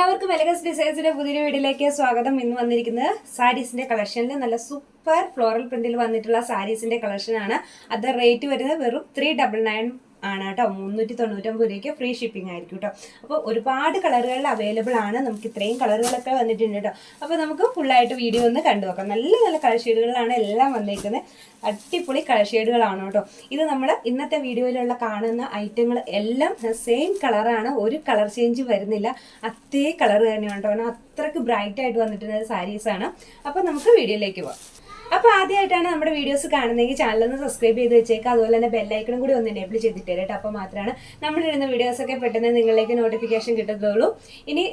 എല്ലാവർക്കും എലഗൻസ് ഡിസൈൻസിന്റെ പുതിയൊരു വീഡിയോയിലേക്ക് സ്വാഗതം. ഇന്ന് വന്നിരിക്കുന്നത് സാരീസിന്റെ കളക്ഷനിൽ നല്ല സൂപ്പർ ഫ്ലോറൽ പ്രിന്റിൽ വന്നിട്ടുള്ള സാരീസിന്റെ കളക്ഷനാണ് അത് റേറ്റ് വരുന്നത് വെറും ത്രീ ഡബിൾ നയൻ ആണ് കേട്ടോ മുന്നൂറ്റി തൊണ്ണൂറ്റൊമ്പത് രൂപയ്ക്ക് ഫ്രീ ഷിപ്പിംഗ് ആയിരിക്കും കേട്ടോ അപ്പോൾ ഒരുപാട് കളറുകളിൽ അവൈലബിൾ ആണ്. നമുക്ക് ഇത്രയും കളറുകളൊക്കെ വന്നിട്ടുണ്ട് കേട്ടോ അപ്പോൾ നമുക്ക് ഫുള്ളായിട്ട് വീഡിയോ ഒന്ന് കണ്ടു നോക്കാം. നല്ല നല്ല കളർ ഷെയ്ഡുകളാണ് എല്ലാം വന്നേക്കുന്നത്. അടിപൊളി കളർ ഷെയ്ഡുകളാണ് കേട്ടോ ഇത് നമ്മൾ ഇന്നത്തെ വീഡിയോയിലുള്ള കാണുന്ന ഐറ്റങ്ങൾ എല്ലാം സെയിം കളറാണ് ഒരു കളർ ചേഞ്ച് വരുന്നില്ല. അതേ കളർ തന്നെയാണ് കേട്ടോ അത്രയ്ക്ക് ബ്രൈറ്റ് ആയിട്ട് വന്നിട്ടുള്ള സാരീസാണ് അപ്പോൾ നമുക്ക് വീഡിയോയിലേക്ക് പോകാം അപ്പോൾ ആദ്യമായിട്ടാണ് നമ്മുടെ വീഡിയോസ് കാണുന്നതെങ്കിൽ ചാനൽ ഒന്ന് സബ്സ്ക്രൈബ് ചെയ്ത് വെച്ചേക്കുക അതുപോലെ തന്നെ ബെല്ലൈക്കണും കൂടി ഒന്ന് എനേബിൾ ചെയ്തിട്ട് കേട്ടോ. അപ്പോൾ മാത്രമാണ് നമ്മൾ ഇടുന്ന വീഡിയോസൊക്കെ പെട്ടെന്ന് നിങ്ങളിലേക്ക് നോട്ടിഫിക്കേഷൻ കിട്ടത്തുള്ളൂ. ഇനി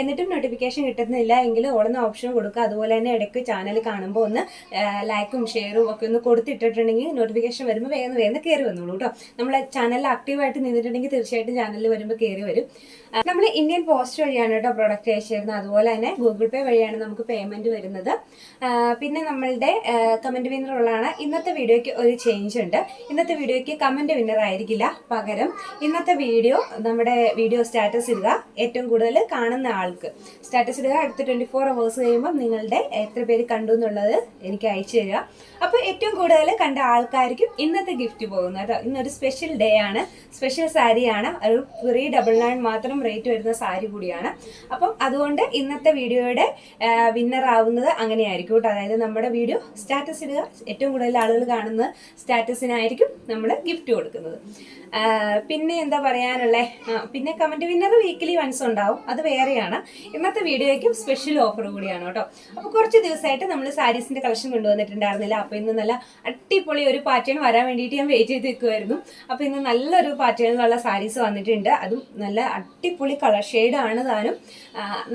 എന്നിട്ടും നോട്ടിഫിക്കേഷൻ കിട്ടുന്നില്ല എങ്കിൽ ഓടുന്ന ഓപ്ഷൻ കൊടുക്കുക. അതുപോലെ തന്നെ ഇടയ്ക്ക് ചാനൽ കാണുമ്പോൾ ഒന്ന് ലൈക്കും ഷെയറും ഒക്കെ ഒന്ന് കൊടുത്തിട്ടിട്ടുണ്ടെങ്കിൽ നോട്ടിഫിക്കേഷൻ വരുമ്പോൾ വേഗം വേഗം കയറി വന്നോളൂ കേട്ടോ. നമ്മളെ ചാനലിൽ ആക്റ്റീവായിട്ട് നിന്നിട്ടുണ്ടെങ്കിൽ തീർച്ചയായിട്ടും ചാനലിൽ വരുമ്പോൾ കയറി വരും. നമ്മൾ ഇന്ത്യൻ പോസ്റ്റ് വഴിയാണ് കേട്ടോ പ്രൊഡക്റ്റ് അയച്ചിരുന്നത് അതുപോലെ തന്നെ ഗൂഗിൾ പേ വഴിയാണ് നമുക്ക് പേയ്മെന്റ് വരുന്നത്. പിന്നെ നമ്മളുടെ കമന്റ് വിന്നർ ഉള്ളതാണ്. ഇന്നത്തെ വീഡിയോയ്ക്ക് ഒരു ചേഞ്ച് ഉണ്ട്. ഇന്നത്തെ വീഡിയോയ്ക്ക് കമന്റ് വിന്നർ ആയിരിക്കില്ല. പകരം ഇന്നത്തെ വീഡിയോ നമ്മുടെ വീഡിയോ സ്റ്റാറ്റസ് ഇടുക. ഏറ്റവും കൂടുതൽ കാണുന്ന ആൾക്ക്. സ്റ്റാറ്റസ് ഇടുക. അടുത്ത ട്വന്റി ഫോർ അവേഴ്സ് കഴിയുമ്പോൾ നിങ്ങളുടെ എത്ര പേര് കണ്ടു എന്നുള്ളത് എനിക്ക് അയച്ചു തരിക. അപ്പോൾ ഏറ്റവും കൂടുതൽ കണ്ട ആൾക്കാർക്കും ഇന്നത്തെ ഗിഫ്റ്റ് പോകുന്നത് കേട്ടോ. ഇന്നൊരു സ്പെഷ്യൽ ഡേ ആണ്. സ്പെഷ്യൽ സാരിയാണ് ഒരു ത്രീ ഡബിൾ നയൻ മാത്രം റേറ്റ് വരുന്ന സാരി കൂടിയാണ്. അപ്പം അതുകൊണ്ട് ഇന്നത്തെ വീഡിയോയുടെ വിന്നർ ആവുന്നത് അങ്ങനെയായിരിക്കും കേട്ടോ. അതായത് നമ്മുടെ വീഡിയോ സ്റ്റാറ്റസ് ഇടുക ഏറ്റവും കൂടുതൽ ആളുകൾ കാണുന്ന സ്റ്റാറ്റസിനായിരിക്കും നമ്മൾ ഗിഫ്റ്റ് കൊടുക്കുന്നത്. പിന്നെ എന്താ പറയാനുള്ളേ? ആ, പിന്നെ കമന്റ് വിന്നർ വീക്കിലി വൺസ് ഉണ്ടാവും. അത് വേറെയാണ്. ഇന്നത്തെ വീഡിയോയ്ക്കും സ്പെഷ്യൽ ഓഫർ കൂടിയാണ് കേട്ടോ. അപ്പോൾ കുറച്ച് ദിവസമായിട്ട് നമ്മൾ സാരീസിന്റെ കളക്ഷൻ കൊണ്ടുവന്നിട്ടുണ്ടായിരുന്നില്ല. അപ്പോൾ ഇന്ന് നല്ല അടിപൊളി ഒരു പാറ്റേൺ വരാൻ വേണ്ടിയിട്ട് ഞാൻ വെയിറ്റ് ചെയ്ത് നിൽക്കുമായിരുന്നു അപ്പോൾ ഇന്ന് നല്ലൊരു പാറ്റേണിലുള്ള സാരീസ് വന്നിട്ടുണ്ട്. അതും നല്ല അടിപൊളി കളർ ഷെയ്ഡാണ് താനും.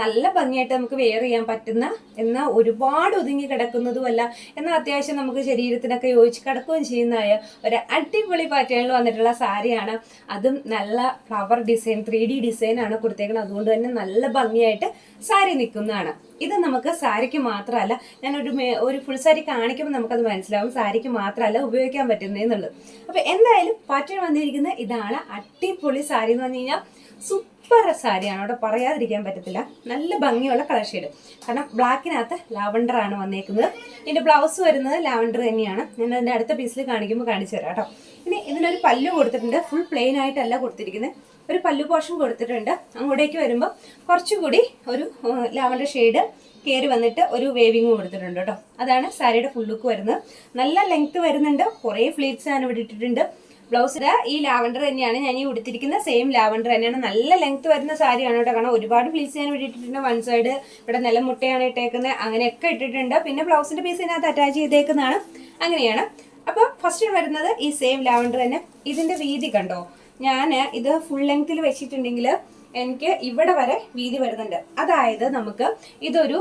നല്ല ഭംഗിയായിട്ട് നമുക്ക് വെയർ ചെയ്യാൻ പറ്റുന്ന എന്നാൽ ഒരുപാട് ഒതുങ്ങി കിടക്കുന്നതുമല്ല എന്നാൽ അത്യാവശ്യം നമുക്ക് ശരീരത്തിനൊക്കെ യോജിച്ച് കിടക്കുകയും ചെയ്യുന്നതായ ഒരു അടിപൊളി പാറ്റേണിൽ വന്നിട്ടുള്ള സാരിയാണ്. അതും നല്ല flower design three D design ആണ് കൊടുത്തേക്കുന്നത് അതുകൊണ്ട് തന്നെ നല്ല ഭംഗിയായിട്ട് സാരി നിൽക്കുന്നതാണ്. ഇത് നമുക്ക് സാരിക്ക് മാത്രമല്ല ഞാനൊരു ഒരു ഫുൾ സാരി കാണിക്കുമ്പോൾ നമുക്കത് മനസ്സിലാവും സാരിക്ക് മാത്രമല്ല ഉപയോഗിക്കാൻ പറ്റുന്നതെന്നുള്ളത്. അപ്പോൾ എന്തായാലും പാറ്റേൺ വന്നിരിക്കുന്ന ഇതാണ്. അടിപൊളി സാരി എന്ന് പറഞ്ഞു കഴിഞ്ഞാൽ സൂപ്പർ സാരിയാണ്. അവിടെ പറയാതിരിക്കാൻ പറ്റത്തില്ല. നല്ല ഭംഗിയുള്ള കളർ ഷെയ്ഡ്. കാരണം ബ്ലാക്കിനകത്ത് ലാവണ്ടർ ആണ് വന്നേക്കുന്നത്. ഇതിന്റെ ബ്ലൗസ് വരുന്നത് ലാവണ്ടർ തന്നെയാണ്. ഞാൻ അതിന്റെ അടുത്ത പീസിൽ കാണിക്കുമ്പോൾ കാണിച്ചു തരാം കേട്ടോ. ഇനി ഇതിനൊരു പല്ലു കൊടുത്തിട്ടുണ്ട്. ഫുൾ പ്ലെയിൻ ആയിട്ടല്ല കൊടുത്തിരിക്കുന്നത്. ഒരു പല്ലു പോർഷൻ കൊടുത്തിട്ടുണ്ട്. അങ്ങോട്ടേക്ക് വരുമ്പോൾ കുറച്ചുകൂടി ഒരു ലാവണ്ടർ ഷെയ്ഡ് കയറി വന്നിട്ട് ഒരു വേവിങ് കൊടുത്തിട്ടുണ്ട് കേട്ടോ. അതാണ് സാരിയുടെ ഫുൾ ലുക്ക് വരുന്നത്. നല്ല ലെങ്ത് വരുന്നുണ്ട്. കുറേ ഫ്ലീറ്റ്സ് ആണ് ഇവിടെ ഇട്ടിട്ടുണ്ട്. ബ്ലൗസിൽ ഈ ലാവണ്ടർ തന്നെയാണ് ഞാൻ ഈ ഉടുത്തിരിക്കുന്ന സെയിം ലാവണ്ടർ തന്നെയാണ്. നല്ല ലെങ്ത് വരുന്ന സാരിയാണ് കേട്ടോ. കാരണം ഒരുപാട് പ്ലീസ് ഞാൻ ഇട്ടിട്ടുണ്ട്. വൺ സൈഡ് ഇവിടെ നിലമുട്ടയാണ് ഇട്ടേക്കുന്നത്. അങ്ങനെയൊക്കെ ഇട്ടിട്ടുണ്ട്. പിന്നെ ബ്ലൗസിന്റെ പീസ് ഇതിനകത്ത് അറ്റാച്ച് ചെയ്തേക്കുന്നതാണ്. അങ്ങനെയാണ്. അപ്പോൾ ഫസ്റ്റ് വരുന്നത് ഈ സെയിം ലാവണ്ടർ തന്നെ. ഇതിന്റെ വീതി കണ്ടോ? ഞാൻ ഇത് ഫുൾ ലെങ്ത്തിൽ വെച്ചിട്ടുണ്ടെങ്കിൽ എനിക്ക് ഇവിടെ വരെ വീതി വരുന്നുണ്ട്. അതായത് നമുക്ക് ഇതൊരു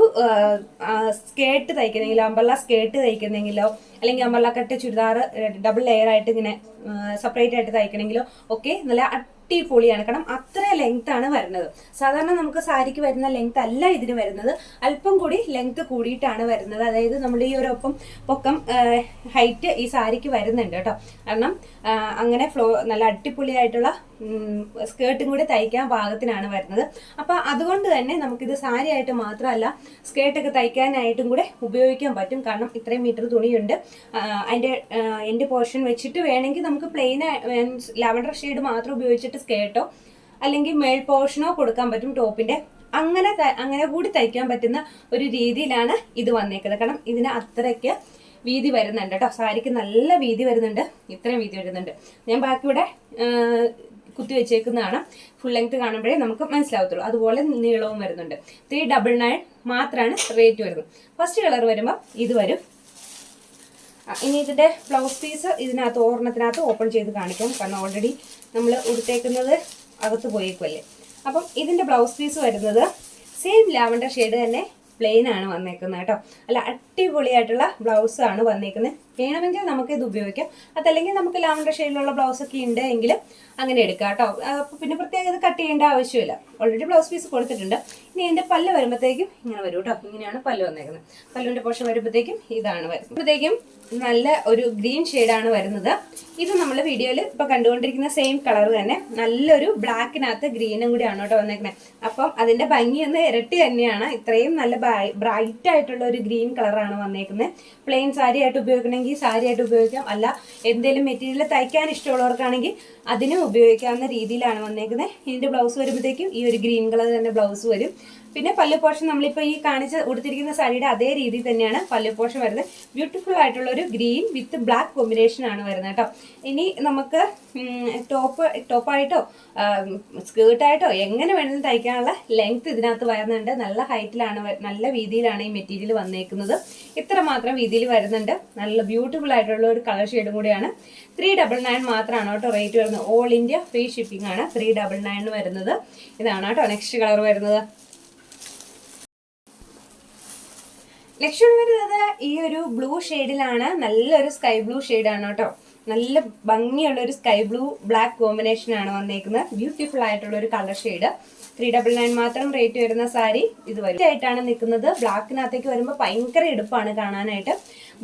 സ്കേർട്ട് തയ്ക്കുന്നെങ്കിലോ അമ്പള്ള സ്കേർട്ട് തയ്ക്കുന്നെങ്കിലോ അല്ലെങ്കിൽ അമ്പള്ള കട്ട് ചുരിദാർ ഡബിൾ ലെയർ ആയിട്ട് ഇങ്ങനെ സെപ്പറേറ്റ് ആയിട്ട് തയ്ക്കണമെങ്കിലോ ഒക്കെ നല്ല അടിപൊളിയാണ്. കാരണം അത്ര ലെങ്ത് ആണ് വരുന്നത്. സാധാരണ നമുക്ക് സാരിക്ക് വരുന്ന ലെങ്ത് അല്ല ഇതിന് വരുന്നത്. അല്പം കൂടി ലെങ്ത് കൂടിയിട്ടാണ് വരുന്നത്. അതായത് നമ്മുടെ ഈ ഒരു പൊക്കം ഹൈറ്റ് ഈ സാരിക്ക് വരുന്നുണ്ട് കേട്ടോ. കാരണം അങ്ങനെ ഫ്ലോ നല്ല അടിപൊളിയായിട്ടുള്ള സ്കേർട്ടും കൂടി തയ്ക്കാൻ പാകത്തിനാണ് വരുന്നത്. അപ്പോൾ അതുകൊണ്ട് തന്നെ നമുക്കിത് സാരി ആയിട്ട് മാത്രമല്ല സ്കേർട്ടൊക്കെ തയ്ക്കാനായിട്ടും കൂടെ ഉപയോഗിക്കാൻ പറ്റും. കാരണം ഇത്രയും മീറ്റർ തുണിയുണ്ട്. അതിന്റെ എന്റെ പോർഷൻ വെച്ചിട്ട് വേണമെങ്കിൽ നമുക്ക് പ്ലെയിൻ ലാവൻഡർ ഷെയ്ഡ് മാത്രം ഉപയോഗിച്ചിട്ട് സ്കേർട്ടോ അല്ലെങ്കിൽ മേൾ പോർഷനോ കൊടുക്കാൻ പറ്റും ടോപ്പിന്റെ അങ്ങനെ അങ്ങനെ കൂടി തയ്ക്കാൻ പറ്റുന്ന ഒരു രീതിയിലാണ് ഇത് വന്നേക്കുന്നത്. കാരണം ഇതിന് അത്രയ്ക്ക് വീതി വരുന്നുണ്ട് കേട്ടോ. സാരിക്ക് നല്ല വീതി വരുന്നുണ്ട്. ഇത്രയും വീതി വരുന്നുണ്ട്. ഞാൻ ബാക്കി ഇവിടെ കുത്തി വെച്ചേക്കുന്നതാണ്. ഫുൾ ലെങ്ത് കാണുമ്പോഴേ നമുക്ക് മനസ്സിലാവത്തുള്ളൂ. അതുപോലെ നീളവും വരുന്നുണ്ട്. ത്രീ ഡബിൾ നയൻ മാത്രമാണ് റേറ്റ് വരുന്നത്. ഫസ്റ്റ് കളർ വരുമ്പോൾ ഇത് വരും. ഇനി ഇതിന്റെ ബ്ലൗസ് പീസ് ഇതിനകത്ത് ഓർണത്തിനകത്ത് ഓപ്പൺ ചെയ്ത് കാണിക്കാം. കാരണം ഓൾറെഡി നമ്മൾ ഉടുത്തേക്കുന്നത് അകത്ത് പോയേക്കുമല്ലേ അപ്പം ഇതിന്റെ ബ്ലൗസ് പീസ് വരുന്നത് സെയിം ലാവണ്ടർ ഷെയ്ഡ് തന്നെ പ്ലെയിൻ ആണ് വന്നേക്കുന്നത് കേട്ടോ. അല്ല അടിപൊളിയായിട്ടുള്ള ആണ് വന്നേക്കുന്നത്. വേണമെങ്കിൽ നമുക്ക് ഇത് ഉപയോഗിക്കാം. അതല്ലെങ്കിൽ നമുക്ക് ലാവണ്ടർ ഷെയ്ഡിലുള്ള ബ്ലൗസ് ഒക്കെ ഉണ്ട് എങ്കിൽ അങ്ങനെ എടുക്കാം കേട്ടോ. അപ്പോൾ പിന്നെ പ്രത്യേകം ഇത് കട്ട് ചെയ്യേണ്ട ആവശ്യമില്ല. ഓൾറെഡി ബ്ലൗസ് പീസ് കൊടുത്തിട്ടുണ്ട്. ഇനി ഇതിന്റെ പല്ല് വരുമ്പോഴത്തേക്കും ഇങ്ങനെ വരും കേട്ടോ. ഇങ്ങനെയാണ് പല്ല് വന്നേക്കുന്നത്. പല്ലുവിന്റെ പോഷൻ വരുമ്പോഴത്തേക്കും ഇതാണ് വരുമ്പോഴത്തേക്കും നല്ല ഒരു ഗ്രീൻ ഷെയ്ഡാണ് വരുന്നത്. ഇത് നമ്മൾ വീഡിയോയിൽ ഇപ്പൊ കണ്ടുകൊണ്ടിരിക്കുന്ന സെയിം കളർ തന്നെ. നല്ലൊരു ബ്ലാക്കിനകത്ത് ഗ്രീനും കൂടിയാണ് കേട്ടോ വന്നേക്കുന്നത്. അപ്പം അതിന്റെ ഭംഗി ഒന്ന് ഇരട്ടി തന്നെയാണ്. ഇത്രയും നല്ല ബ്രൈറ്റ് ആയിട്ടുള്ള ഒരു ഗ്രീൻ കളറാണ് വന്നേക്കുന്നത്. പ്ലെയിൻ സാരി ആയിട്ട് ഉപയോഗിക്കണമെങ്കിൽ സാരി ആയിട്ട് ഉപയോഗിക്കാം. അല്ല എന്തെങ്കിലും മെറ്റീരിയൽ തയ്ക്കാൻ ഇഷ്ടമുള്ളവർക്കാണെങ്കിൽ അതിനും ഉപയോഗിക്കാവുന്ന രീതിയിലാണ് വന്നേക്കുന്നത്. ഇതിന്റെ ബ്ലൗസ് വരുമ്പോഴത്തേക്കും ഈ ഒരു ഗ്രീൻ കളർ തന്നെ ബ്ലൗസ് വരും. പിന്നെ പല്ലു പോർഷൻ നമ്മളിപ്പോൾ ഈ കാണിച്ച് ഉടുത്തിരിക്കുന്ന സാരിയുടെ അതേ രീതിയിൽ തന്നെയാണ് പല്ലു പോർഷൻ വരുന്നത്. ബ്യൂട്ടിഫുൾ ആയിട്ടുള്ള ഒരു ഗ്രീൻ വിത്ത് ബ്ലാക്ക് കോമ്പിനേഷൻ ആണ് വരുന്നത് കേട്ടോ. ഇനി നമുക്ക് ടോപ്പ് ടോപ്പായിട്ടോ സ്കേർട്ടായിട്ടോ എങ്ങനെ വേണമെങ്കിലും തയ്ക്കാനുള്ള ലെങ്ത് ഇതിനകത്ത് വരുന്നുണ്ട്. നല്ല ഹൈറ്റിലാണ് നല്ല വീതിയിലാണ് ഈ മെറ്റീരിയൽ വന്നേക്കുന്നത്. ഇത്ര മാത്രം വീതിയിൽ വരുന്നുണ്ട്. നല്ല ബ്യൂട്ടിഫുൾ ആയിട്ടുള്ള ഒരു കളർ ഷെയ്ഡും കൂടിയാണ്. ത്രീ ഡബിൾ നയൻ മാത്രമാണ് കേട്ടോ റേറ്റ് വരുന്നത്. ഓൾ ഇന്ത്യ ഫ്രീ ഷിപ്പിംഗ് ആണ്. ത്രീ ഡബിൾ നയൻ വരുന്നത്. ഇതാണ് കേട്ടോ നെക്സ്റ്റ് കളർ വരുന്നത്. ലക്ഷ്മൺ വരുന്നത് ഈ ഒരു ബ്ലൂ ഷെയ്ഡിലാണ് നല്ലൊരു സ്കൈ ബ്ലൂ ഷെയ്ഡാണ് കേട്ടോ. നല്ല ഭംഗിയുള്ള ഒരു സ്കൈ ബ്ലൂ ബ്ലാക്ക് കോമ്പിനേഷൻ ആണ് വന്നേക്കുന്നത്. ബ്യൂട്ടിഫുൾ ആയിട്ടുള്ള ഒരു colour shade three double nine മാത്രം റേറ്റ് വരുന്ന സാരി. ഇത് വലുതായിട്ടാണ് നിൽക്കുന്നത്. ബ്ലാക്കിനകത്തേക്ക് വരുമ്പോൾ ഭയങ്കര എടുപ്പാണ് കാണാനായിട്ട്.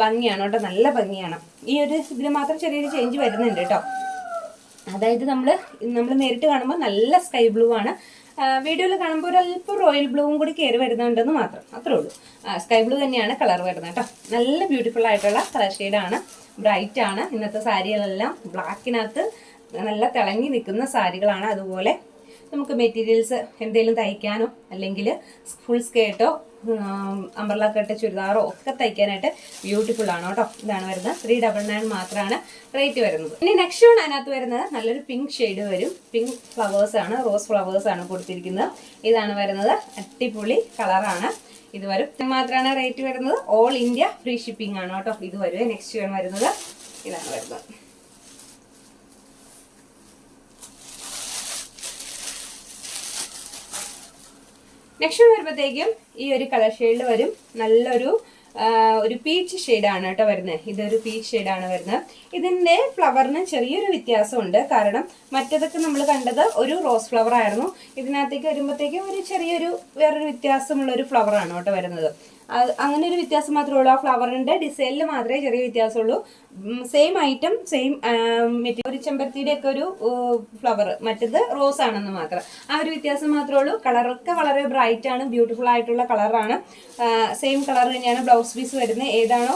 ഭംഗിയാണ് കേട്ടോ. നല്ല ഭംഗിയാണ്. ഈ ഒരു ഇതിന് മാത്രം ചെറിയൊരു ചേഞ്ച് വരുന്നുണ്ട് കേട്ടോ. അതായത് നമ്മൾ നമ്മൾ നേരിട്ട് കാണുമ്പോൾ നല്ല സ്കൈ ബ്ലൂ ആണ്. വീഡിയോയിൽ കാണുമ്പോൾ ഒരു അല്പം റോയൽ ബ്ലൂവും കൂടി കയറി വരുന്നുണ്ടെന്ന് മാത്രം. അത്രേ ഉള്ളൂ. സ്കൈ ബ്ലൂ തന്നെയാണ് കളർ വരുന്നത് കേട്ടോ. നല്ല ബ്യൂട്ടിഫുൾ ആയിട്ടുള്ള കളർ ഷെയ്ഡാണ് ബ്രൈറ്റ് ആണ്. ഇന്നത്തെ സാരികളെല്ലാം ബ്ലാക്കിനകത്ത് നല്ല തിളങ്ങി നിൽക്കുന്ന സാരികളാണ്. അതുപോലെ നമുക്ക് മെറ്റീരിയൽസ് എന്തെങ്കിലും തയ്ക്കാനോ അല്ലെങ്കിൽ ഫുൾ സ്കേർട്ടോ അമ്പർല കട്ട് ചുരിദാറോ ഒക്കെ തയ്ക്കാനായിട്ട് ബ്യൂട്ടിഫുൾ ആണ് കേട്ടോ. ഇതാണ് വരുന്നത്. ത്രീ ഡബിൾ നയൻ മാത്രമാണ് റേറ്റ് വരുന്നത്. ഇനി നെക്സ്റ്റ് വൺ അതിനകത്ത് വരുന്നത് നല്ലൊരു പിങ്ക് ഷെയ്ഡ് വരും. പിങ്ക് ഫ്ലവേഴ്സ് ആണ് റോസ് ഫ്ലവേഴ്സ് ആണ് കൊടുത്തിരിക്കുന്നത്. ഇതാണ് വരുന്നത്. അടിപൊളി കളറാണ് ഇത് വരും. മാത്രമാണ് റേറ്റ് വരുന്നത്. ഓൾ ഇന്ത്യ ഫ്രീ ഷിപ്പിംഗ് ആണ് കേട്ടോ. ഇത് വരുവേ. നെക്സ്റ്റ് വൺ വരുന്നത്. ഇതാണ് വരുന്നത്. നെക്സ്റ്റ് വരുമ്പോഴത്തേക്കും ഈ ഒരു കളർ ഷെയ്ഡിൽ വരും. നല്ലൊരു ഒരു പീച്ച് ഷെയ്ഡാണ് കേട്ടോ വരുന്നത് ഇതൊരു പീച്ച് ഷെയ്ഡാണ് വരുന്നത്. ഇതിന്റെ ഫ്ലവറിന് ചെറിയൊരു വ്യത്യാസമുണ്ട്. കാരണം മറ്റതൊക്കെ നമ്മൾ കണ്ടത് ഒരു റോസ് ഫ്ലവർ ആയിരുന്നു. ഇതിനകത്തേക്ക് വരുമ്പോഴത്തേക്കും ഒരു ചെറിയൊരു വേറൊരു വ്യത്യാസമുള്ള ഒരു ഫ്ലവറാണ് കേട്ടോ വരുന്നത്. അങ്ങനെ ഒരു വ്യത്യാസം മാത്രമേ ഉള്ളൂ. ആ ഫ്ലവറിന്റെ ഡിസൈനിൽ മാത്രമേ ചെറിയ വ്യത്യാസമുള്ളൂ. Same item same material. ഒരു ചെമ്പരത്തിയുടെ ഒക്കെ ഒരു ഫ്ലവർ മറ്റത് റോസ് ആണെന്ന് മാത്രം. ആ ഒരു വ്യത്യാസം മാത്രമേ ഉള്ളൂ. കളറൊക്കെ വളരെ ബ്രൈറ്റ് ആണ് ബ്യൂട്ടിഫുൾ ആയിട്ടുള്ള കളറാണ് സെയിം കളർ തന്നെയാണ് ബ്ലൗസ് പീസ് വരുന്നത്. ഏതാണോ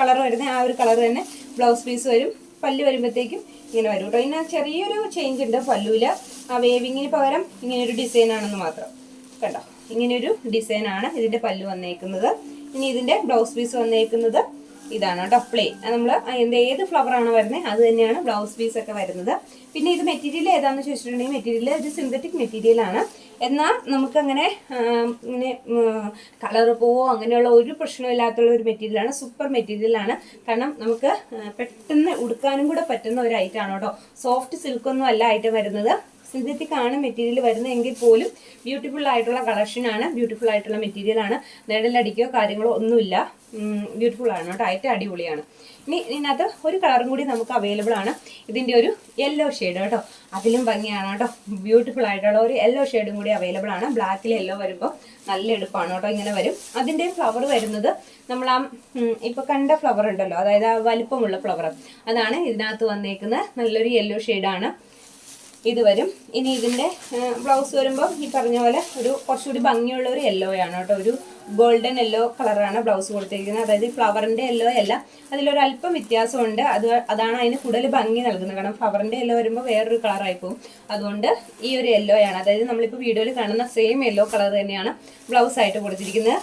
കളർ വരുന്നത്. ആ ഒരു കളർ തന്നെ ബ്ലൗസ് പീസ് വരും. പല്ല് വരുമ്പോഴത്തേക്കും ഇങ്ങനെ വരും കേട്ടോ. ഇതിന് ചെറിയൊരു ചേഞ്ച് ഉണ്ട് പല്ലുവിൽ ആ വേവിങ്ങിന് പകരം ഇങ്ങനെ ഒരു ഡിസൈൻ ആണെന്ന് മാത്രം. കണ്ടോ? ഇങ്ങനെയൊരു ഡിസൈൻ ആണ് ഇതിന്റെ പല്ല് വന്നേക്കുന്നത്. ഇനി ഇതിന്റെ ബ്ലൗസ് പീസ് വന്നേക്കുന്നത് ഇതാണ് കേട്ടോ പ്ലേ നമ്മൾ അതിന്റെ ഏത് ഫ്ലവർ ആണ് വരുന്നത് അത് തന്നെയാണ് ബ്ലൗസ് പീസ് ഒക്കെ വരുന്നത്. പിന്നെ ഇത് മെറ്റീരിയൽ ഏതാണെന്ന് ചോദിച്ചിട്ടുണ്ടെങ്കിൽ മെറ്റീരിയൽ ഒരു സിന്തറ്റിക് മെറ്റീരിയൽ ആണ്. എന്നാൽ നമുക്കങ്ങനെ ഇങ്ങനെ കളർ പോവോ അങ്ങനെയുള്ള ഒരു പ്രശ്നവും ഇല്ലാത്തുള്ള ഒരു മെറ്റീരിയലാണ് സൂപ്പർ മെറ്റീരിയലാണ് കാരണം നമുക്ക് പെട്ടെന്ന് ഉടുക്കാനും കൂടെ പറ്റുന്ന ഒരു ഐറ്റമാണ് കേട്ടോ. സോഫ്റ്റ് സിൽക്കൊന്നും അല്ല ഐറ്റം വരുന്നത്. സിന്തറ്റിക് ആണ് മെറ്റീരിയൽ വരുന്നതെങ്കിൽ പോലും ബ്യൂട്ടിഫുൾ ആയിട്ടുള്ള കളക്ഷനാണ് ബ്യൂട്ടിഫുൾ ആയിട്ടുള്ള മെറ്റീരിയൽ ആണ്. നിഴലടിക്കോ കാര്യങ്ങളോ ഒന്നുമില്ല. ബ്യൂട്ടിഫുൾ ആണ് കേട്ടോ. ഐറ്റം അടിപൊളിയാണ്. ഇനി ഇതിനകത്ത് ഒരു കളറും കൂടി നമുക്ക് അവൈലബിൾ ആണ്. ഇതിന്റെ ഒരു യെല്ലോ ഷെയ്ഡ് കേട്ടോ. അതിലും ഭംഗിയാണ് കേട്ടോ. ബ്യൂട്ടിഫുൾ ആയിട്ടുള്ള ഒരു യെല്ലോ ഷെയ്ഡും കൂടി അവൈലബിൾ ആണ്. ബ്ലാക്കിൽ യെല്ലോ വരുമ്പോൾ നല്ല എടുപ്പാണ് കേട്ടോ. ഇങ്ങനെ വരും. അതിന്റെ ഫ്ലവർ വരുന്നത് നമ്മൾ ആ ഇപ്പോൾ കണ്ട ഫ്ലവർ ഉണ്ടല്ലോ. അതായത് ആ വലിപ്പമുള്ള ഫ്ലവർ അതാണ് ഇതിനകത്ത് വന്നേക്കുന്നത്. നല്ലൊരു യെല്ലോ ഷെയ്ഡാണ് ഇത് വരും. ഇനി ഇതിന്റെ ബ്ലൗസ് വരുമ്പോൾ ഈ പറഞ്ഞ പോലെ ഒരു കുറച്ചുകൂടി ഭംഗിയുള്ള ഒരു യെല്ലോ ആണ് കേട്ടോ. ഒരു ഗോൾഡൻ യെല്ലോ കളറാണ് ബ്ലൗസ് കൊടുത്തിരിക്കുന്നത് അതായത് ഫ്ലവറിന്റെ യെല്ലോ അല്ല. അതിലൊരു അല്പം വ്യത്യാസമുണ്ട്. അത് അതാണ് അതിന് കൂടുതൽ ഭംഗി നൽകുന്നത്. കാരണം ഫ്ലവറിന്റെ യെല്ലോ വരുമ്പോൾ വേറൊരു കളറായി പോകും. അതുകൊണ്ട് ഈ ഒരു യെല്ലോ ആണ്. അതായത് നമ്മളിപ്പോൾ വീഡിയോയിൽ കാണുന്ന സെയിം യെല്ലോ കളർ തന്നെയാണ് ബ്ലൗസ് ആയിട്ട് കൊടുത്തിരിക്കുന്നത്.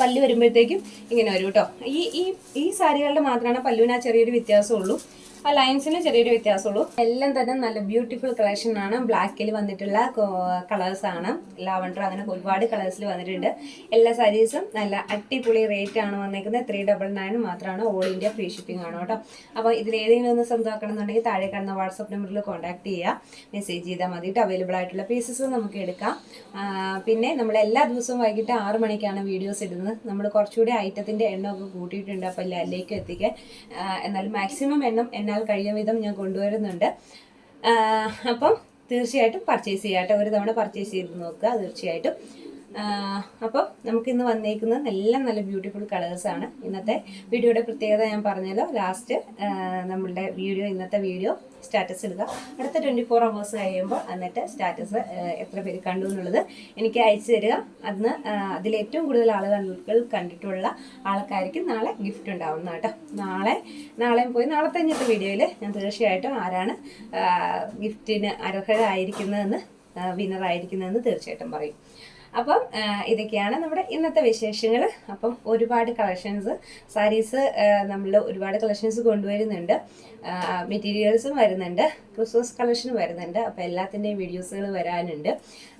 പല്ല് വരുമ്പോഴത്തേക്കും ഇങ്ങനെ വരും കേട്ടോ. ഈ ഈ ഈ സാരികളുടെ മാത്രമാണ് പല്ലുവിന് ആ ചെറിയൊരു വ്യത്യാസമുള്ളൂ. ആ ലൈൻസിന് ചെറിയൊരു വ്യത്യാസമുള്ളൂ. എല്ലാം തന്നെ നല്ല ബ്യൂട്ടിഫുൾ കളക്ഷൻ ആണ്. ബ്ലാക്കിൽ വന്നിട്ടുള്ള കളേഴ്സ് ആണ്. ലാവണ്ടർ അങ്ങനെ ഒരുപാട് കളേഴ്സിൽ വന്നിട്ടുണ്ട്. എല്ലാ സാരീസും നല്ല അടിപൊളി റേറ്റ് ആണ് വന്നേക്കുന്നത്. ത്രീ ഡബിൾ നയൻ മാത്രമാണ്. ഓൾ ഇന്ത്യ ഫ്രീ ഷിപ്പിംഗ് ആണ് കേട്ടോ. അപ്പോൾ ഇതിൽ ഏതെങ്കിലും ഒന്ന് സ്വന്തമാക്കണം എന്നുണ്ടെങ്കിൽ താഴെ കാണുന്ന വാട്സപ്പ് നമ്പറിൽ കോൺടാക്ട് ചെയ്യുക മെസ്സേജ് ചെയ്താൽ മതി അവൈലബിൾ ആയിട്ടുള്ള പീസസ് നമുക്ക് എടുക്കാം. പിന്നെ നമ്മൾ എല്ലാ ദിവസവും വൈകിട്ട് ആറ് മണിക്കാണ് വീഡിയോസ് ഇടുന്നത്. നമ്മൾ കുറച്ചുകൂടി ഐറ്റത്തിന്റെ എണ്ണമൊക്കെ കൂട്ടിയിട്ടുണ്ട്. അപ്പോൾ എല്ലാവരിലേക്കും എത്തിക്കാൻ. എന്നാൽ മാക്സിമം എണ്ണം എന്നാൽ കഴിയും വിധം ഞാൻ കൊണ്ടുവരുന്നുണ്ട്. അപ്പം തീർച്ചയായിട്ടും പർച്ചേസ് ചെയ്യാട്ടെ ഒരു തവണ പർച്ചേസ് ചെയ്ത് നോക്കുക. തീർച്ചയായിട്ടും. അപ്പോൾ നമുക്ക് ഇന്ന് വന്നേക്കുന്നത് നല്ല നല്ല ബ്യൂട്ടിഫുൾ കളേഴ്സ് ആണ്. ഇന്നത്തെ വീഡിയോയുടെ പ്രത്യേകത ഞാൻ പറഞ്ഞല്ലോ. ലാസ്റ്റ് നമ്മളുടെ വീഡിയോ ഇന്നത്തെ വീഡിയോ സ്റ്റാറ്റസ് ഇടുക. അടുത്ത ട്വന്റി ഫോർ അവേഴ്സ് കഴിയുമ്പോൾ എന്നിട്ട് സ്റ്റാറ്റസ് എത്ര പേര് കണ്ടു എന്നുള്ളത് എനിക്ക് അയച്ചു തരിക. അന്ന് അതിൽ ഏറ്റവും കൂടുതൽ ആളുകൾ കണ്ടിട്ടുള്ള ആൾക്കാർക്ക് നാളെ ഗിഫ്റ്റ് ഉണ്ടാവുന്ന കേട്ടോ. നാളെ നാളെയും പോയി നാളെ തന്നെത്തെ വീഡിയോയിൽ ഞാൻ തീർച്ചയായിട്ടും ആരാണ് ഗിഫ്റ്റിന് അർഹരായിരിക്കുന്നതെന്ന് വിന്നറായിരിക്കുന്നതെന്ന് തീർച്ചയായിട്ടും പറയും. അപ്പം ഇതൊക്കെയാണ് നമ്മുടെ ഇന്നത്തെ വിശേഷങ്ങൾ അപ്പം ഒരുപാട് കളക്ഷൻസ് സാരീസ് നമ്മൾ ഒരുപാട് കളക്ഷൻസ് കൊണ്ടുവരുന്നുണ്ട്. മെറ്റീരിയൽസും വരുന്നുണ്ട് ക്രിസ്മസ് കളക്ഷനും വരുന്നുണ്ട്. അപ്പോൾ എല്ലാത്തിന്റെയും വീഡിയോസുകൾ വരാനുണ്ട്.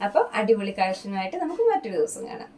അപ്പം അടിപൊളി കളക്ഷനുമായിട്ട് നമുക്ക് മറ്റൊരു ദിവസം കാണാം.